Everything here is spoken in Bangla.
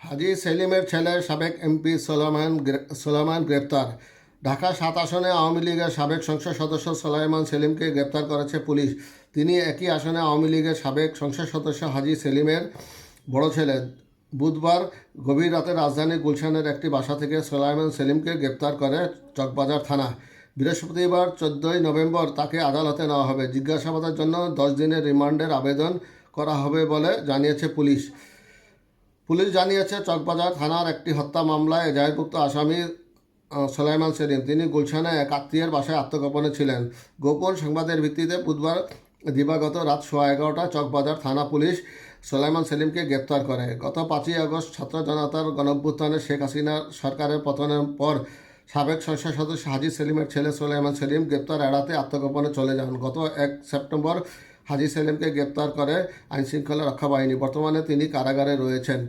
হাজি সেলিমের ছেলে সাবেক এমপি সোলামান সোলামান গ্রেপ্তার। ঢাকা সাত আসনে আওয়ামী লীগের সাবেক সংসদ সদস্য সোলাইমান সেলিমকে গ্রেপ্তার করেছে পুলিশ। তিনি একই আসনে আওয়ামী লীগের সাবেক সংসদ সদস্য হাজি সেলিমের বড় ছেলে। বুধবার গভীর রাতে রাজধানী গুলশানের একটি বাসা থেকে সোলাইমান সেলিমকে গ্রেপ্তার করে চকবাজার থানা। বৃহস্পতিবার চোদ্দোই নভেম্বর তাকে আদালতে নেওয়া হবে। জিজ্ঞাসাবাদের জন্য দশ দিনের রিমান্ডের আবেদন করা হবে বলে জানিয়েছে পুলিশ। পুলিশ জানিয়েছে, চকবাজার থানার একটি হত্যা মামলায় এজাহারভুক্ত আসামি সোলাইমান সেলিম। তিনি গুলশানে এক আত্মীয়ের বাসায় আত্মগোপনে ছিলেন। গোপন সংবাদের ভিত্তিতে বুধবার দিবাগত রাত সোয়া এগারোটা চকবাজার থানা পুলিশ সোলাইমান সেলিমকে গ্রেপ্তার করে। গত পাঁচই আগস্ট ছাত্র জনতার গণঅভ্যুত্থানে শেখ হাসিনার সরকারের পতনের পর সাবেক সংসদ সদস্য হাজি সেলিমের ছেলে সোলাইমান সেলিম গ্রেপ্তার এড়াতে আত্মগোপনে চলে যান। গত এক সেপ্টেম্বর হাজি সেলিমকে গ্রেপ্তার করে আইনশৃঙ্খলা রক্ষা বাহিনী। বর্তমানে তিনি কারাগারে রয়েছেন।